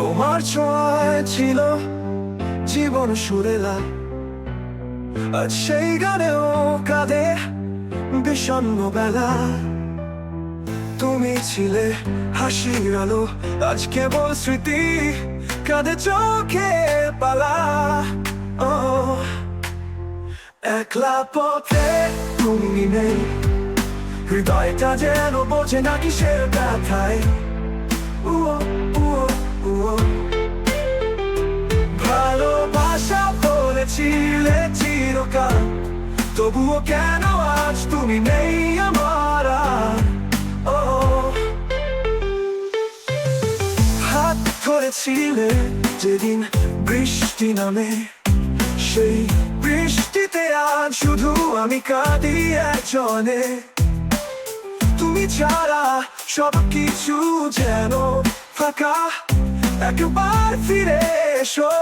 তোমার ছোঁয়ায় ছিল জীবন সুরেলা। আজ সেই গানেও কাঁদে বিষণ্ণ বেলা। তুমি ছিলে হাসির আলো আজ কেবল স্মৃতি কাঁদে চোখে পালা। ও একলা পথে তুমি নেই হৃদয়টা যেন বোঝে না কিসের ব্যথায়। উও, উও। ভালোবাসা বলেছিলে চিরকাল, তবুও কেন আজ তুমি নেই আমার হাত ধরেছিলে যেদিন বৃষ্টি নামে, সেই বৃষ্টিতে আজ শুধু আমি কাঁদি একজনে। তুমি ছাড়া সব কিছু যেন ফাঁকা একবার ফিরে এসো।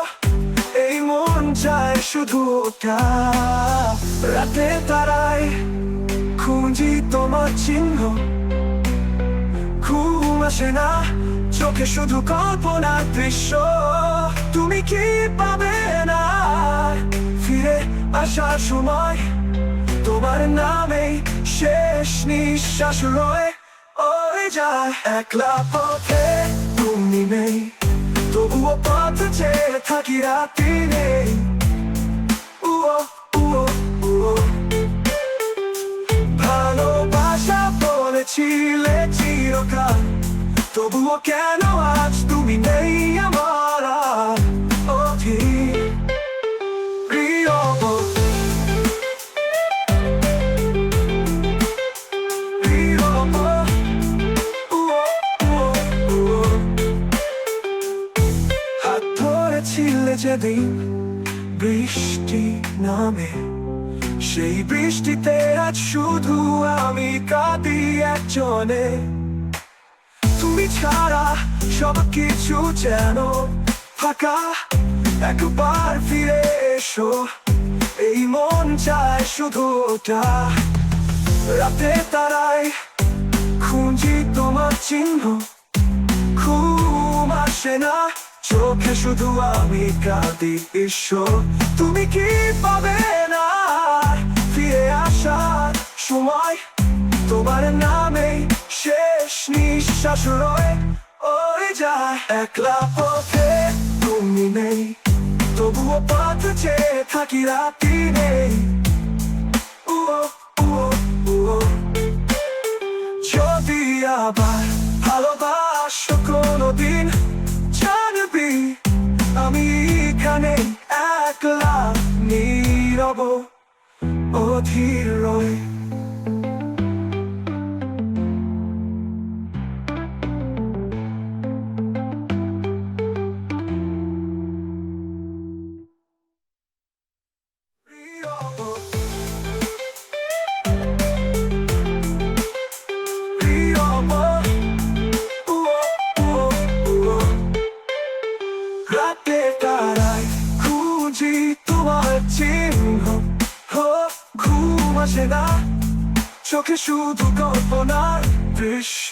এই মন চায় শুধু ওটা। রাতে তারাই খুঁজি তোমার চিহ্ন। ঘুম আসে না, চোখে শুধু কল্পনার দৃশ্য। তুমি কি পাবে না? ফিরে আসার সময় তোমার নামেই শেষ নিঃশ্বাস রয়ে, ওই যায় একলা পথে তুমি নেই। তবুও পথ চেয়ে থাকি রাতি নেই উও উও উও। ভালোবাসা বলেছিলে চিরকাল। তবুও কেন আজ তুমি নেই আমার ধরেছিলে যেদিন বৃষ্টি নামে, সেই বৃষ্টিতে আজ শুধু আমি কাঁদি একজনে। তুমি ছাড়া সব কিছু যেন ফাঁকা, একবার ফিরে এসো, এই মন চায় শুধু ওটা। রাতে তারাই খুঁজি তোমার চিহ্ন, ঘুম আসে না। চোখে শুধু আমি কাঁদি, ঈশ্বর। তুমি কি পাবে না? ফিরে আসার সময় তোমার নামে শেষ নিঃশ্বাস রয়ে ওই যায়। একলা পথে তুমি নেই, তবুও পথ চেয়ে থাকি রাতি নেই। Roy。ঘুম আসে না চোখে শুধু কল্পনার দৃশ্য।